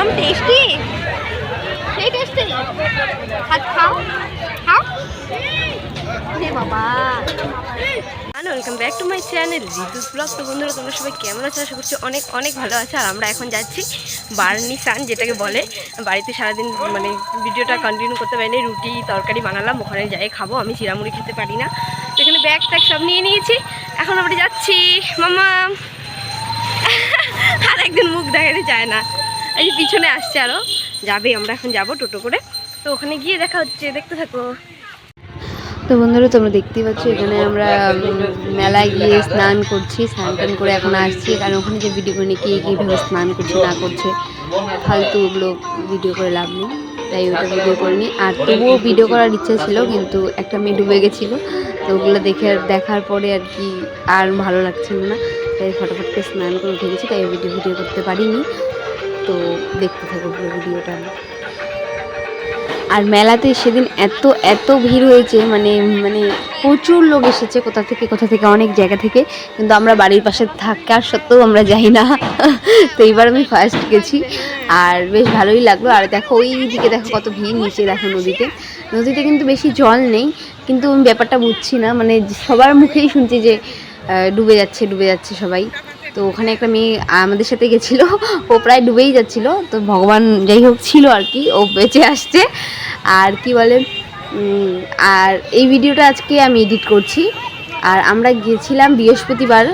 মাম tasty সেই tasty হাত খাও? খাও? রে বাবা। Hello welcome back to my channel Ritu's blog তো বন্ধুরা, তোমরা সবাই কেমন আছো? আশা করছি অনেক অনেক ভালো আছে। আর আমরা এখন যাচ্ছি বার্নি সান যেটাকে বলে। বাড়িতে সারাদিন মানে ভিডিওটা কন্টিনিউ করতে পারিনি। রুটি, তরকারি বানালাম, ওখানে যাই খাব। আমি চিরামুড়ি খেতে পারি না। তো এখানে ব্যাগ ট্যাগ সব নিয়ে নিয়েছি। এখন আমরা যাচ্ছি মামা আর একদিন মুখ দেখাতে চায় না। এই যে পিছনে আসছে আরও যাবে আমরা এখন যাব টোটো করে। তো ওখানে গিয়ে দেখা হচ্ছে, দেখতে থাকো। তো বন্ধুরা, তোমরা দেখতেই পাচ্ছ, এখানে আমরা মেলায় গিয়ে স্নান করছি, স্নান টান করে এখন আসছি। কারণ ওখানে যে ভিডিও করে কে কীভাবে স্নান করছে, না করছে, ফালতু ওগুলো ভিডিও করে লাভ নেই। তাই ওটা ভিডিও করিনি। আর তবুও ভিডিও করার ইচ্ছা ছিল, কিন্তু একটা মেয়ে ডুবে গেছিল। তো ওগুলো দেখে দেখার পরে আর কি আর ভালো লাগছিল না। তাই ফটাফট করে স্নান করে উঠে গেছি, তাই ভিডিও ভিডিও করতে পারিনি। তো দেখতে থাকো পুরো ভিডিওটা। আর মেলাতে সেদিন এত এত ভিড় হয়েছে মানে মানে প্রচুর লোক এসেছে কোথা থেকে কোথা থেকে, অনেক জায়গা থেকে। কিন্তু আমরা বাড়ির পাশে থাকার সত্ত্বেও আমরা যাই না। তো এইবার আমি ফার্স্ট গেছি। আর বেশ ভালোই লাগল। আর দেখো, ওই দিকে দেখো কত ভিড়, নিচে দেখো নদীতে। নদীতে কিন্তু বেশি জল নেই, কিন্তু আমি ব্যাপারটা বুঝছি না। মানে সবার মুখেই শুনছি যে ডুবে যাচ্ছে ডুবে যাচ্ছে সবাই। তো ওখানে একটা মেয়ে আমাদের সাথে গেছিল, ও প্রায় ডুবেই যাচ্ছিল, তো ভগবান যাই হোক ছিল আর কি, ও বেঁচে আসছে। আর কি বলে আর এই ভিডিওটা আজকে আমি এডিট করছি। আর আমরা গিয়েছিলাম বৃহস্পতিবার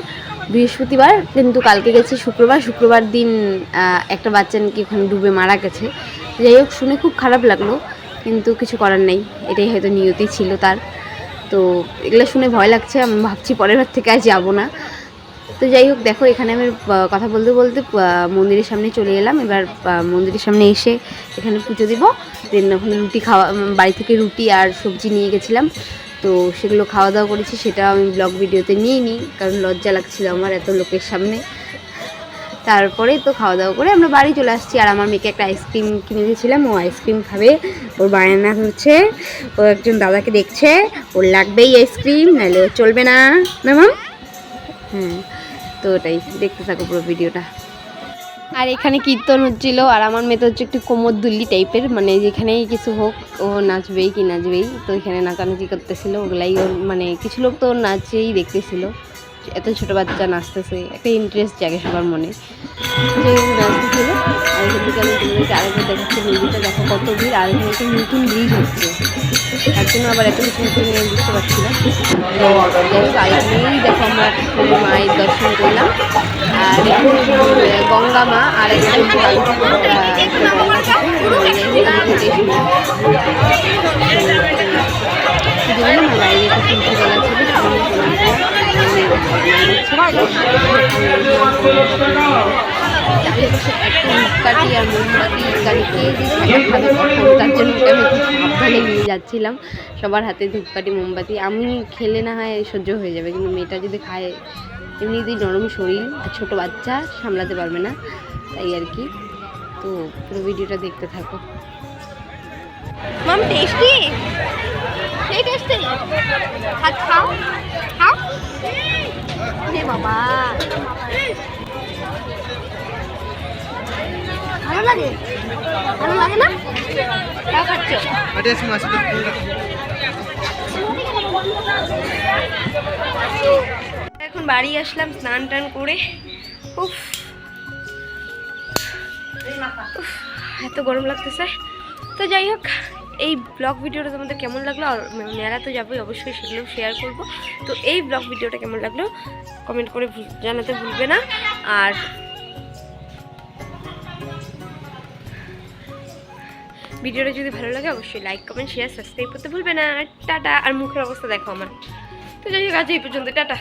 বৃহস্পতিবার কিন্তু কালকে গেছি শুক্রবার শুক্রবার দিন একটা বাচ্চা নাকি ওখানে ডুবে মারা গেছে। যাই হোক, শুনে খুব খারাপ লাগল, কিন্তু কিছু করার নেই, এটাই হয়তো নিয়তি ছিল তার। তো এগুলো শুনে ভয় লাগছে, আমি ভাবছি পরের বার থেকে আর যাব না। তো যাই হোক, দেখো, এখানে আমি কথা বলতে বলতে মন্দিরের সামনে চলে এলাম। এবার মন্দিরের সামনে এসে এখানে পুজো দিব। দেন ওখানে রুটি খাওয়া বাড়ি থেকে রুটি আর সবজি নিয়ে গেছিলাম। তো সেগুলো খাওয়া দাওয়া করেছি, সেটা আমি ব্লগ ভিডিওতে নিয়ে নিই, কারণ লজ্জা লাগছিল আমার এত লোকের সামনে। তারপরে তো খাওয়া দাওয়া করে আমরা বাড়ি চলে আসছি। আর আমার মেয়েকে একটা আইসক্রিম কিনে দিয়েছিলাম, ও আইসক্রিম খাবে। ওর বায়না হচ্ছে, ও একজন দাদাকে দেখছে, ওর লাগবেই আইসক্রিম নাহলে ও চলবে না। না মাম হ্যাঁ। তো ওটাই, দেখতে থাকো পুরো ভিডিওটা। আর এখানে কীর্তন হচ্ছিল, আর আমার মেয়ে তো হচ্ছে একটু কোমর দুল্লি টাইপের মানে যেখানেই কিছু হোক, ও নাচবেই কি নাচবেই, তো এখানে নাচানাচি করতেছিল, ওগুলাই ওর মানে কিছু লোক তো ওর নাচেই দেখতেছিল। এত ছোট বাচ্চা নাচতেছে, একটা ইন্টারেস্ট জাগে সবার মনে। যে নাচতেছিল, আর কত ভিড় আর এখানে একটা নতুন ব্রিজ হচ্ছে। তার জন্য আবার এত কিছু নতুন আমি বুঝতে পারছি না। দেখো আমরা মায়ের দর্শন করলাম। আর গঙ্গা মা আর একটা ধূপকাঠি আর মোমবাতি গাড়ি কে যে সেটা তার নিয়ে যাচ্ছিলাম। সবার হাতে ধূপকাঠি, মোমবাতি, আমি খেলে না হয় সহ্য হয়ে যাবে, কিন্তু মেয়েটা যদি খায় এমনিতেই নরম শরীর আর ছোটো বাচ্চা সামলাতে পারবে না, তাই আর কি। তো পুরো ভিডিওটা দেখতে থাকো। রে বাবা ভালো লাগে? ভালো লাগে না? এখন বাড়ি আসলাম স্নান টান করে। উফ। উফ, এত গরম লাগতেছে। তো যাই হোক এই ব্লগ ভিডিওটা তোমাদের কেমন লাগল? আর মেলা তো যাবোই অবশ্যই সেগুলো শেয়ার করব। তো এই ব্লগ ভিডিওটা কেমন লাগল? কমেন্ট করে ভুল- জানাতে ভুলবে না। আর ভিডিওটা যদি ভালো লাগে, অবশ্যই লাইক কমেন্ট শেয়ার সাবস্ক্রাইব করতে ভুলবে না। টাটা। আর মুখের অবস্থা দেখো আমার। তো যাই হোক, আজ এই পর্যন্ত। টাটা।